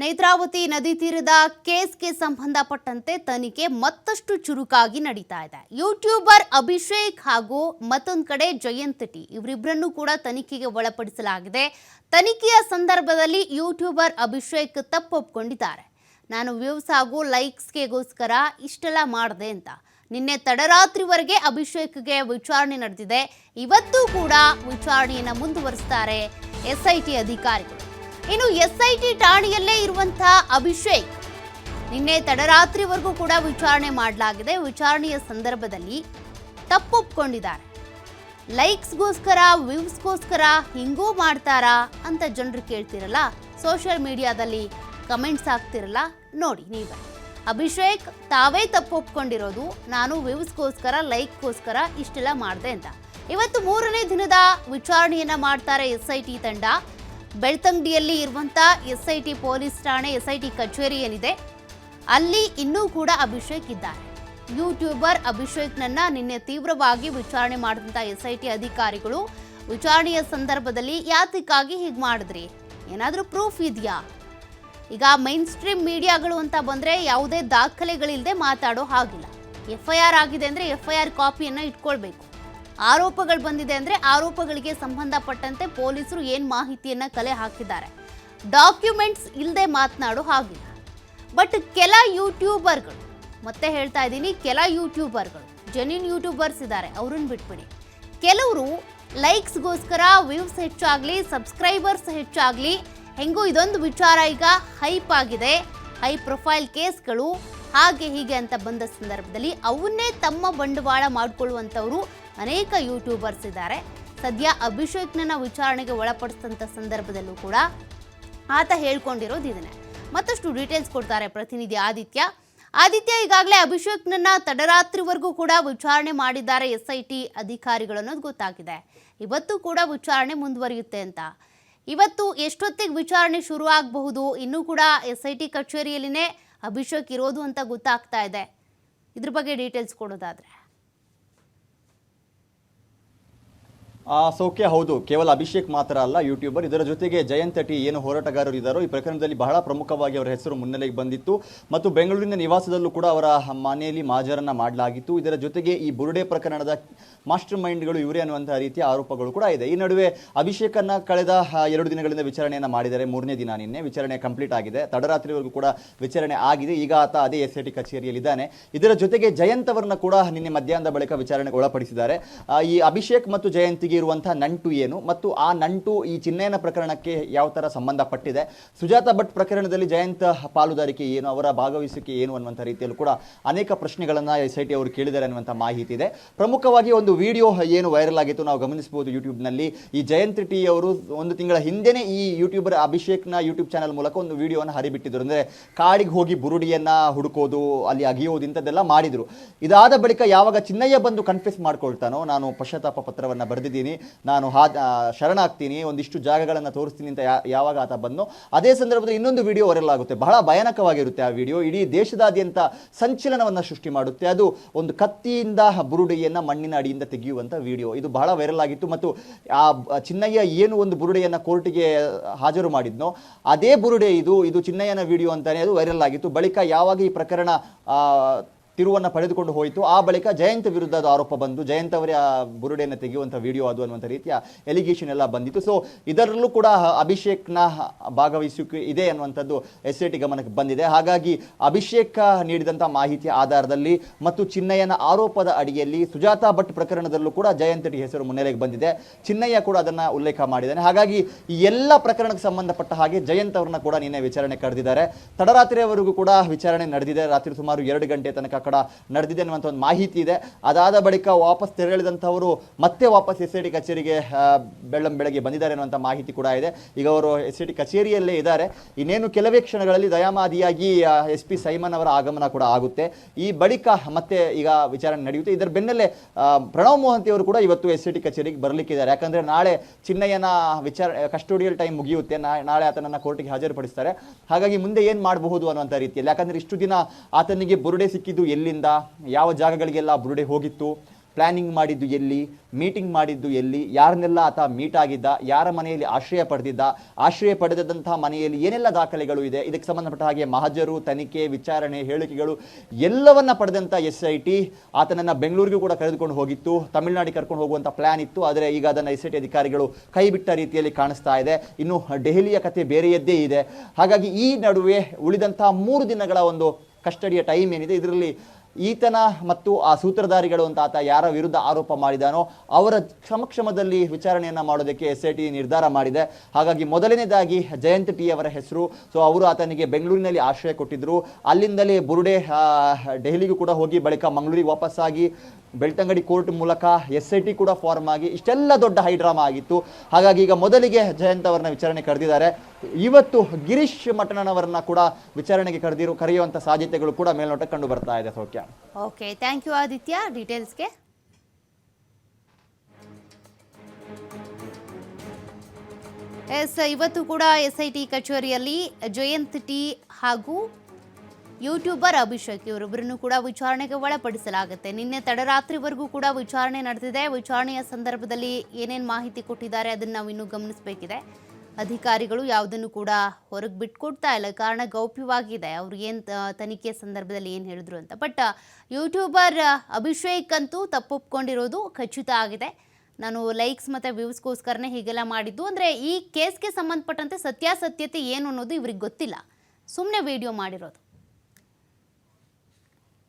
ನೇತ್ರಾವತಿ ನದಿ ತೀರದ ಕೇಸ್ಗೆ ಸಂಬಂಧಪಟ್ಟಂತೆ ತನಿಖೆ ಮತ್ತಷ್ಟು ಚುರುಕಾಗಿ ನಡೀತಾ ಇದೆ. ಯೂಟ್ಯೂಬರ್ ಅಭಿಷೇಕ್ ಹಾಗೂ ಮತ್ತೊಂದು ಕಡೆ ಜಯಂತ್ ಟಿ ಇವರಿಬ್ಬರನ್ನು ಕೂಡ ತನಿಖೆಗೆ ಒಳಪಡಿಸಲಾಗಿದೆ. ತನಿಖೆಯ ಸಂದರ್ಭದಲ್ಲಿ ಯೂಟ್ಯೂಬರ್ ಅಭಿಷೇಕ್ ತಪ್ಪೊಪ್ಕೊಂಡಿದ್ದಾರೆ. ನಾನು ವ್ಯೂಸ್ ಹಾಗೂ ಲೈಕ್ಸ್ಗೆಗೋಸ್ಕರ ಇಷ್ಟೆಲ್ಲ ಮಾಡಿದೆ ಅಂತ. ನಿನ್ನೆ ತಡರಾತ್ರಿವರೆಗೆ ಅಭಿಷೇಕ್ಗೆ ವಿಚಾರಣೆ ನಡೆದಿದೆ. ಇವತ್ತು ಕೂಡ ವಿಚಾರಣೆಯನ್ನು ಮುಂದುವರಿಸ್ತಾರೆ ಎಸ್ಐಟಿ ಅಧಿಕಾರಿಗಳು. ಇನ್ನು ಎಸ್ಐಟಿ ಠಾಣೆಯಲ್ಲೇ ಇರುವಂತಹ ಅಭಿಷೇಕ್. ನಿನ್ನೆ ತಡರಾತ್ರಿವರೆಗೂ ಕೂಡ ವಿಚಾರಣೆ ಮಾಡಲಾಗಿದೆ. ವಿಚಾರಣೆಯ ಸಂದರ್ಭದಲ್ಲಿ ತಪ್ಪೊಪ್ಕೊಂಡಿದ್ದಾರೆ. ಲೈಕ್ಸ್ಗೋಸ್ಕರ, ವ್ಯೂಸ್ಗೋಸ್ಕರ ಹಿಂಗೂ ಮಾಡ್ತಾರಾ ಅಂತ ಜನರು ಕೇಳ್ತಿರಲ್ಲ? ಸೋಷಿಯಲ್ ಮೀಡಿಯಾದಲ್ಲಿ ಕಮೆಂಟ್ಸ್ ಆಗ್ತಿರಲ್ಲ ನೋಡಿ ನೀವೇ. ಅಭಿಷೇಕ್ ತಾವೇ ತಪ್ಪೊಪ್ಕೊಂಡಿರೋದು. ನಾನು ವ್ಯೂಸ್ಗೋಸ್ಕರ, ಲೈಕ್ಗೋಸ್ಕರ ಇಷ್ಟೆಲ್ಲ ಮಾಡಿದೆ ಅಂತ. ಇವತ್ತು ಮೂರನೇ ದಿನದ ವಿಚಾರಣೆಯನ್ನು ಮಾಡ್ತಾರೆ ಎಸ್ ಐ ಟಿ ತಂಡ. ಬೆಳ್ತಂಗಡಿಯಲ್ಲಿ ಇರುವಂತ ಎಸ್ ಐ ಟಿ ಪೊಲೀಸ್ ಠಾಣೆ ಎಸ್ ಐ ಟಿ ಕಚೇರಿ ಏನಿದೆ ಅಲ್ಲಿ ಇನ್ನೂ ಕೂಡ ಅಭಿಷೇಕ್ ಇದ್ದಾರೆ. ಯೂಟ್ಯೂಬರ್ ಅಭಿಷೇಕ್ನನ್ನ ನಿನ್ನೆ ತೀವ್ರವಾಗಿ ವಿಚಾರಣೆ ಮಾಡಿದಂಥ ಎಸ್ ಐ ಟಿ ಅಧಿಕಾರಿಗಳು, ವಿಚಾರಣೆಯ ಸಂದರ್ಭದಲ್ಲಿ ಯಾತಕ್ಕಾಗಿ ಹೀಗೆ ಮಾಡಿದ್ರಿ? ಏನಾದರೂ ಪ್ರೂಫ್ ಇದೆಯಾ? ಈಗ ಮೈನ್ ಸ್ಟ್ರೀಮ್ ಮೀಡಿಯಾಗಳು ಅಂತ ಬಂದರೆ ಯಾವುದೇ ದಾಖಲೆಗಳಿಲ್ಲದೆ ಮಾತಾಡೋ ಹಾಗಿಲ್ಲ. ಎಫ್ ಐ ಆರ್ ಆಗಿದೆ ಅಂದರೆ ಎಫ್ ಐ ಆರ್ ಕಾಪಿಯನ್ನು ಇಟ್ಕೊಳ್ಬೇಕು. ಆರೋಪಗಳು ಬಂದಿದೆ ಅಂದರೆ ಆರೋಪಗಳಿಗೆ ಸಂಬಂಧಪಟ್ಟಂತೆ ಪೊಲೀಸರು ಏನು ಮಾಹಿತಿಯನ್ನು ಕಲೆ ಹಾಕಿದ್ದಾರೆ. ಡಾಕ್ಯುಮೆಂಟ್ಸ್ ಇಲ್ಲದೆ ಮಾತನಾಡು ಹಾಗಿಲ್ಲ. ಬಟ್ ಕೆಲ ಯೂಟ್ಯೂಬರ್ಗಳು, ಮತ್ತೆ ಹೇಳ್ತಾ ಇದ್ದೀನಿ ಕೆಲ ಯೂಟ್ಯೂಬರ್ಗಳು ಜೆನ್ಯೂನ್ ಯೂಟ್ಯೂಬರ್ಸ್ ಇದ್ದಾರೆ, ಅವ್ರನ್ನ ಬಿಟ್ಬಿಡಿ. ಕೆಲವರು ಲೈಕ್ಸ್ಗೋಸ್ಕರ ವ್ಯೂಸ್ ಹೆಚ್ಚಾಗಲಿ, ಸಬ್ಸ್ಕ್ರೈಬರ್ಸ್ ಹೆಚ್ಚಾಗಲಿ, ಹೆಂಗೂ ಇದೊಂದು ವಿಚಾರ ಈಗ ಹೈಪ್ ಆಗಿದೆ, ಹೈ ಪ್ರೊಫೈಲ್ ಕೇಸ್ಗಳು, ಹಾಗೆ ಹೀಗೆ ಅಂತ ಬಂದ ಸಂದರ್ಭದಲ್ಲಿ ಅವನ್ನೇ ತಮ್ಮ ಬಂಡವಾಳ ಮಾಡಿಕೊಳ್ಳುವಂಥವರು ಅನೇಕ ಯೂಟ್ಯೂಬರ್ಸ್ ಇದ್ದಾರೆ. ಸದ್ಯ ಅಭಿಷೇಕ್ನನ್ನ ವಿಚಾರಣೆಗೆ ಒಳಪಡಿಸಿದಂಥ ಸಂದರ್ಭದಲ್ಲೂ ಕೂಡ ಆತ ಹೇಳ್ಕೊಂಡಿರೋದು ಇದನ್ನೇ. ಮತ್ತಷ್ಟು ಡೀಟೇಲ್ಸ್ ಕೊಡ್ತಾರೆ ಪ್ರತಿನಿಧಿ ಆದಿತ್ಯ. ಆದಿತ್ಯ ಈಗಾಗಲೇ ಅಭಿಷೇಕ್ನನ್ನ ತಡರಾತ್ರಿವರೆಗೂ ಕೂಡ ವಿಚಾರಣೆ ಮಾಡಿದ್ದಾರೆ ಎಸ್ ಐ ಟಿ ಅಧಿಕಾರಿಗಳು ಅನ್ನೋದು ಗೊತ್ತಾಗಿದೆ. ಇವತ್ತು ಕೂಡ ವಿಚಾರಣೆ ಮುಂದುವರಿಯುತ್ತೆ ಅಂತ. ಇವತ್ತು ಎಷ್ಟೊತ್ತಿಗೆ ವಿಚಾರಣೆ ಶುರು ಆಗಬಹುದು ಇನ್ನೂ ಕೂಡ ಎಸ್ ಐ ಟಿ ಕಚೇರಿಯಲ್ಲಿನೇ ಅಭಿಷೇಕ್ ಇರೋದು ಅಂತ ಗೊತ್ತಾಗ್ತಾ ಇದೆ. ಇದ್ರ ಬಗ್ಗೆ ಡೀಟೇಲ್ಸ್ ಕೊಡೋದಾದ್ರೆ. ಸೌಖ್ಯ ಹೌದು. ಕೇವಲ ಅಭಿಷೇಕ್ ಮಾತ್ರ ಅಲ್ಲ, ಯೂಟ್ಯೂಬರ್. ಇದರ ಜೊತೆಗೆ ಜಯಂತ್ ಟಿ ಏನು ಹೋರಾಟಗಾರರು ಇದ್ದಾರೋ, ಈ ಪ್ರಕರಣದಲ್ಲಿ ಬಹಳ ಪ್ರಮುಖವಾಗಿ ಅವರ ಹೆಸರು ಮುನ್ನೆಲೆಗೆ ಬಂದಿತ್ತು. ಮತ್ತು ಬೆಂಗಳೂರಿನ ನಿವಾಸದಲ್ಲೂ ಕೂಡ ಅವರ ಮನೆಯಲ್ಲಿ ಮಾಜರನ್ನ ಮಾಡಲಾಗಿತ್ತು. ಇದರ ಜೊತೆಗೆ ಈ ಬುರುಡೆ ಪ್ರಕರಣದ ಮಾಸ್ಟರ್ ಮೈಂಡ್ಗಳು ಇವರೇ ಅನ್ನುವಂತಹ ರೀತಿಯ ಆರೋಪಗಳು ಕೂಡ ಇದೆ. ಈ ನಡುವೆ ಅಭಿಷೇಕನ್ನ ಕಳೆದ ಎರಡು ದಿನಗಳಿಂದ ವಿಚಾರಣೆಯನ್ನು ಮಾಡಿದ್ದಾರೆ. ಮೂರನೇ ದಿನ ನಿನ್ನೆ ವಿಚಾರಣೆ ಕಂಪ್ಲೀಟ್ ಆಗಿದೆ. ತಡರಾತ್ರಿವರೆಗೂ ಕೂಡ ವಿಚಾರಣೆ ಆಗಿದೆ. ಈಗ ಆತ ಅದೇ ಎಸ್ ಐ ಟಿ ಕಚೇರಿಯಲ್ಲಿದ್ದಾನೆ. ಇದರ ಜೊತೆಗೆ ಜಯಂತ್ ಅವರನ್ನ ಕೂಡ ನಿನ್ನೆ ಮಧ್ಯಾಹ್ನದ ಬಳಿಕ ವಿಚಾರಣೆಗೆ ಒಳಪಡಿಸಿದ್ದಾರೆ. ಈ ಅಭಿಷೇಕ್ ಮತ್ತು ಜಯಂತಿಗೆ ಇರುವಂತಹ ನಂಟು ಏನು? ಮತ್ತು ಆ ನಂಟು ಈ ಚಿನ್ನಯನ ಪ್ರಕರಣಕ್ಕೆ ಯಾವ ತರ ಸಂಬಂಧಪಟ್ಟಿದೆ? ಸುಜಾತ ಭಟ್ ಪ್ರಕರಣದಲ್ಲಿ ಜಯಂತ ಪಾಲುದಾರಿಕೆ ಏನು? ಅವರ ಭಾಗವಹಿಸುವಿಕೆ ಏನು ಅನ್ನುವಂಥ ರೀತಿಯಲ್ಲೂ ಕೂಡ ಅನೇಕ ಪ್ರಶ್ನೆಗಳನ್ನ ಎಸ್ ಐ ಟಿ ಅವರು ಕೇಳಿದ್ದಾರೆ ಅನ್ನುವಂಥ ಮಾಹಿತಿ ಇದೆ. ಪ್ರಮುಖವಾಗಿ ಒಂದು ವಿಡಿಯೋ ಏನು ವೈರಲ್ ಆಗಿತ್ತು ನಾವು ಗಮನಿಸಬಹುದು ಯೂಟ್ಯೂಬ್ನಲ್ಲಿ. ಈ ಜಯಂತ್ ಟಿ ಅವರು ಒಂದು ತಿಂಗಳ ಹಿಂದೆನೇ ಈ ಯೂಟ್ಯೂಬರ್ ಅಭಿಷೇಕ್ನ ಯೂಟ್ಯೂಬ್ ಚಾನಲ್ ಮೂಲಕ ಒಂದು ವಿಡಿಯೋವನ್ನು ಹರಿಬಿಟ್ಟಿದ್ರು. ಅಂದ್ರೆ ಕಾಡಿಗೆ ಹೋಗಿ ಬುರುಡಿಯನ್ನ ಹುಡುಕೋದು, ಅಲ್ಲಿ ಅಗಿಯೋದು ಇಂಥದ್ದೆಲ್ಲ ಮಾಡಿದ್ರು. ಇದಾದ ಬಳಿಕ ಯಾವಾಗ ಚಿನ್ನಯ್ಯ ಬಂದು ಕನ್ಫ್ಯೂಸ್ ಮಾಡ್ಕೊಳ್ತಾನೋ, ನಾನು ಪಶ್ಚಾತ್ತಾಪ ಪತ್ರವನ್ನ ಬರೆದಿದ್ದೀನಿ. ನಾನು ಹಾ ಶರಣಾಗ್ತೀನಿ. ಒಂದಿಷ್ಟು ಜಾಗಗಳನ್ನು ತೋರಿಸ್ತೀನಿ ಅಂತ ಯಾವಾಗ ಆತ ಬಂದು ಅದೇ ಸಂದರ್ಭದಲ್ಲಿ ಇನ್ನೊಂದು ವಿಡಿಯೋ ವೈರಲ್ ಆಗುತ್ತೆ ಬಹಳ ಭಯಾನಕವಾಗಿರುತ್ತೆ ಆ ವಿಡಿಯೋ ಇಡೀ ದೇಶದಾದ್ಯಂತ ಸಂಚಲನವನ್ನು ಸೃಷ್ಟಿ ಮಾಡುತ್ತೆ. ಅದು ಒಂದು ಕತ್ತಿಯಿಂದ ಬುರುಡೆಯನ್ನು ಮಣ್ಣಿನ ಅಡಿಯಿಂದ ತೆಗೆಯುವಂಥ ವಿಡಿಯೋ ಇದು ಬಹಳ ವೈರಲ್ ಆಗಿತ್ತು ಮತ್ತು ಆ ಚಿನ್ನಯ್ಯ ಏನು ಒಂದು ಬುರುಡೆಯನ್ನು ಕೋರ್ಟಿಗೆ ಹಾಜರು ಮಾಡಿದ್ನೋ ಅದೇ ಬುರುಡೆ ಇದು. ಇದು ಚಿನ್ನಯ್ಯನ ವಿಡಿಯೋ ಅಂತಾನೆ ಅದು ವೈರಲ್ ಆಗಿತ್ತು. ಬಳಿಕ ಯಾವಾಗ ಈ ಪ್ರಕರಣ ತಿರುವನ್ನ ಪಡೆದುಕೊಂಡು ಹೋಯಿತು. ಆ ಬಳಿಕ ಜಯಂತ್ ವಿರುದ್ಧದ ಆರೋಪ ಬಂದು ಜಯಂತ್ ಅವರೇ ಆ ಬುರುಡೆಯನ್ನು ತೆಗೆಯುವಂಥ ವಿಡಿಯೋ ಅದು ಅನ್ನುವಂಥ ರೀತಿಯ ಎಲಿಗೇಷನ್ ಎಲ್ಲ ಬಂದಿತ್ತು. ಸೊ ಇದರಲ್ಲೂ ಕೂಡ ಅಭಿಷೇಕ್ನ ಭಾಗವಹಿಸುವಿಕೆ ಇದೆ ಅನ್ನುವಂಥದ್ದು ಎಸ್ ಐ ಟಿ ಗಮನಕ್ಕೆ ಬಂದಿದೆ. ಹಾಗಾಗಿ ಅಭಿಷೇಕ್ ನೀಡಿದಂಥ ಮಾಹಿತಿಯ ಆಧಾರದಲ್ಲಿ ಮತ್ತು ಚಿನ್ನಯ್ಯನ ಆರೋಪದ ಅಡಿಯಲ್ಲಿ ಸುಜಾತಾ ಭಟ್ ಪ್ರಕರಣದಲ್ಲೂ ಕೂಡ ಜಯಂತ್ ಹೆಸರು ಮುನ್ನೆಲೆಗೆ ಬಂದಿದೆ. ಚಿನ್ನಯ್ಯ ಕೂಡ ಅದನ್ನ ಉಲ್ಲೇಖ ಮಾಡಿದ್ದಾನೆ. ಹಾಗಾಗಿ ಈ ಎಲ್ಲ ಪ್ರಕರಣಕ್ಕೆ ಸಂಬಂಧಪಟ್ಟ ಹಾಗೆ ಜಯಂತ್ ಅವರನ್ನ ಕೂಡ ನಿನ್ನೆ ವಿಚಾರಣೆ ಕರೆದಿದ್ದಾರೆ. ತಡರಾತ್ರಿಯವರೆಗೂ ಕೂಡ ವಿಚಾರಣೆ ನಡೆದಿದೆ. ರಾತ್ರಿ ಸುಮಾರು ಎರಡು ಗಂಟೆ ತನಕ ಕಡ ನಡೆದಿದೆ ಅನ್ನುವಂಥ ಒಂದು ಮಾಹಿತಿ ಇದೆ. ಅದಾದ ಬಳಿಕ ವಾಪಸ್ ತೆರಳಿದಂಥವರು ಮತ್ತೆ ವಾಪಸ್ ಎಸ್ ಐ ಟಿ ಕಚೇರಿಗೆ ಬೆಳ್ಳಂ ಬೆಳಗ್ಗೆ ಬಂದಿದ್ದಾರೆ ಅನ್ನುವಂಥ ಮಾಹಿತಿ ಕೂಡ ಇದೆ. ಈಗ ಅವರು ಎಸ್ ಐ ಟಿ ಕಚೇರಿಯಲ್ಲೇ ಇದ್ದಾರೆ. ಇನ್ನೇನು ಕೆಲವೇ ಕ್ಷಣಗಳಲ್ಲಿ ದಯಾಮಾದಿಯಾಗಿ ಎಸ್ ಪಿ ಸೈಮನ್ ಅವರ ಆಗಮನ ಕೂಡ ಆಗುತ್ತೆ. ಈ ಬಳಿಕ ಮತ್ತೆ ಈಗ ವಿಚಾರಣೆ ನಡೆಯುತ್ತೆ. ಇದರ ಬೆನ್ನಲ್ಲೇ ಪ್ರಣವ್ ಮೋಹಂತಿ ಅವರು ಕೂಡ ಇವತ್ತು ಎಸ್ ಐ ಟಿ ಕಚೇರಿಗೆ ಬರಲಿಕ್ಕಿದ್ದಾರೆ. ಯಾಕಂದ್ರೆ ನಾಳೆ ಚಿನ್ನಯ್ಯನ ವಿಚಾರ, ಕಸ್ಟೋಡಿಯಲ್ ಟೈಮ್ ಮುಗಿಯುತ್ತೆ. ನಾಳೆ ಆತನನ್ನು ಕೋರ್ಟಿಗೆ ಹಾಜರುಪಡಿಸ್ತಾರೆ. ಹಾಗಾಗಿ ಮುಂದೆ ಏನು ಮಾಡಬಹುದು ಅನ್ನುವಂಥ ರೀತಿಯಲ್ಲಿ. ಯಾಕಂದರೆ ಇಷ್ಟು ದಿನ ಆತನಿಗೆ ಬುರುಡೆ ಸಿಕ್ಕಿದ್ದು ಎಲ್ಲಿಂದ, ಯಾವ ಜಾಗಗಳಿಗೆಲ್ಲ ಬುರುಡೆ ಹೋಗಿತ್ತು ಪ್ಲಾನಿಂಗ್ ಮಾಡಿದ್ದು ಎಲ್ಲಿ ಮೀಟಿಂಗ್ ಮಾಡಿದ್ದು ಎಲ್ಲಿ, ಯಾರನ್ನೆಲ್ಲ ಆತ ಮೀಟ್ ಆಗಿದ್ದ, ಯಾರ ಮನೆಯಲ್ಲಿ ಆಶ್ರಯ ಪಡೆದಿದ್ದ, ಆಶ್ರಯ ಪಡೆದಂತಹ ಮನೆಯಲ್ಲಿ ಏನೆಲ್ಲ ದಾಖಲೆಗಳು ಇದೆ, ಇದಕ್ಕೆ ಸಂಬಂಧಪಟ್ಟ ಹಾಗೆ ಮಹಜರು, ತನಿಖೆ, ವಿಚಾರಣೆ, ಹೇಳಿಕೆಗಳು, ಎಲ್ಲವನ್ನ ಪಡೆದಂಥ ಎಸ್ ಐ ಟಿ ಆತನನ್ನ ಬೆಂಗಳೂರಿಗೂ ಕೂಡ ಕರೆದುಕೊಂಡು ಹೋಗಿತ್ತು. ತಮಿಳುನಾಡಿಗೆ ಕರ್ಕೊಂಡು ಹೋಗುವಂಥ ಪ್ಲ್ಯಾನ್ ಇತ್ತು. ಆದರೆ ಈಗ ಅದನ್ನ ಎಸ್ ಐ ಟಿ ಅಧಿಕಾರಿಗಳು ಕೈ ಬಿಟ್ಟ ರೀತಿಯಲ್ಲಿ ಕಾಣಿಸ್ತಾ ಇದೆ. ಇನ್ನು ದೆಹಲಿಯ ಕತೆ ಬೇರೆಯದ್ದೇ ಇದೆ. ಹಾಗಾಗಿ ಈ ನಡುವೆ ಉಳಿದಂತಹ ಮೂರು ದಿನಗಳ ಒಂದು ಕಸ್ಟಡಿಯ ಟೈಮ್ ಏನಿದೆ, ಇದರಲ್ಲಿ ಈತನ ಮತ್ತು ಆ ಸೂತ್ರಧಾರಿಗಳು ಅಂತ ಆತ ಯಾರ ವಿರುದ್ಧ ಆರೋಪ ಮಾಡಿದಾನೋ, ಅವರ ಕ್ಷಮಕ್ಷಮದಲ್ಲಿ ವಿಚಾರಣೆಯನ್ನು ಮಾಡೋದಕ್ಕೆ ಎಸ್ ಐ ಟಿ ನಿರ್ಧಾರ ಮಾಡಿದೆ. ಹಾಗಾಗಿ ಮೊದಲನೇದಾಗಿ ಜಯಂತ್ ಟಿ ಅವರ ಹೆಸರು. ಸೊ ಅವರು ಆತನಿಗೆ ಬೆಂಗಳೂರಿನಲ್ಲಿ ಆಶ್ರಯ ಕೊಟ್ಟಿದ್ರು. ಅಲ್ಲಿಂದಲೇ ಬುರುಡೆ ದೆಹಲಿಗೂ ಕೂಡ ಹೋಗಿ ಬಳಿಕ ಮಂಗಳೂರಿಗೆ ವಾಪಸ್ಸಾಗಿ ಬೆಳ್ತಂಗಡಿ ಕೋರ್ಟ್ ಮೂಲಕ ಎಸ್ ಐ ಟಿ ಕೂಡ ಫಾರ್ಮ್ ಆಗಿ, ಇಷ್ಟೆಲ್ಲ ದೊಡ್ಡ ಹೈಡ್ರಾಮಾ ಆಗಿತ್ತು. ಹಾಗಾಗಿ ಈಗ ಮೊದಲಿಗೆ ಜಯಂತ್ ಅವರನ್ನ ವಿಚಾರಣೆ ಕರೆದಿದ್ದಾರೆ. ಇವತ್ತು ಗಿರೀಶ್ ಮಠಣ್ಣನವರನ್ನ ಕೂಡ ವಿಚಾರಣೆಗೆ ಕರೆದಿರು ಕರೆಯುವಂತ ಸಾಧ್ಯತೆಗಳು ಕೂಡ ಮೇಲ್ನೋಟ ಕಂಡು ಬರ್ತಾ ಇದೆ, ಸೌಖ್ಯ. Okay thank you Aditya. ಡೀಟೇಲ್ಸ್ಗೆ S ಇವತ್ತು ಕೂಡ ಎಸ್ ಐ ಟಿ ಕಚೇರಿಯಲ್ಲಿ ಜಯಂತ್ ಟಿ ಹಾಗೂ ಯೂಟ್ಯೂಬರ್ ಅಭಿಷೇಕ್ ಇವರೊಬ್ಬರನ್ನು ಕೂಡ ವಿಚಾರಣೆಗೆ ಒಳಪಡಿಸಲಾಗುತ್ತೆ. ನಿನ್ನೆ ತಡರಾತ್ರಿವರೆಗೂ ಕೂಡ ವಿಚಾರಣೆ ನಡೆದಿದೆ. ವಿಚಾರಣೆಯ ಸಂದರ್ಭದಲ್ಲಿ ಏನೇನು ಮಾಹಿತಿ ಕೊಟ್ಟಿದ್ದಾರೆ ಅದನ್ನು ನಾವು ಇನ್ನೂ ಗಮನಿಸಬೇಕಿದೆ. ಅಧಿಕಾರಿಗಳು ಯಾವುದನ್ನು ಕೂಡ ಹೊರಗೆ ಬಿಟ್ಕೊಡ್ತಾ ಇಲ್ಲ. ಕಾರಣ ಗೌಪ್ಯವಾಗಿದೆ. ಅವ್ರು ಏನು ತನಿಖೆ ಸಂದರ್ಭದಲ್ಲಿ ಏನು ಹೇಳಿದ್ರು ಅಂತ. ಬಟ್ ಯೂಟ್ಯೂಬರ್ ಅಭಿಷೇಕ್ ಅಂತೂ ತಪ್ಪೊಪ್ಕೊಂಡಿರೋದು ಖಚಿತ ಆಗಿದೆ. ನಾನು ಲೈಕ್ಸ್ ಮತ್ತು ವ್ಯೂಸ್ಗೋಸ್ಕರನೇ ಹೀಗೆಲ್ಲ ಮಾಡಿದ್ದು. ಅಂದರೆ ಈ ಕೇಸ್ಗೆ ಸಂಬಂಧಪಟ್ಟಂತೆ ಸತ್ಯಾಸತ್ಯತೆ ಏನು ಅನ್ನೋದು ಇವ್ರಿಗೆ ಗೊತ್ತಿಲ್ಲ. ಸುಮ್ಮನೆ ವಿಡಿಯೋ ಮಾಡಿರೋದು.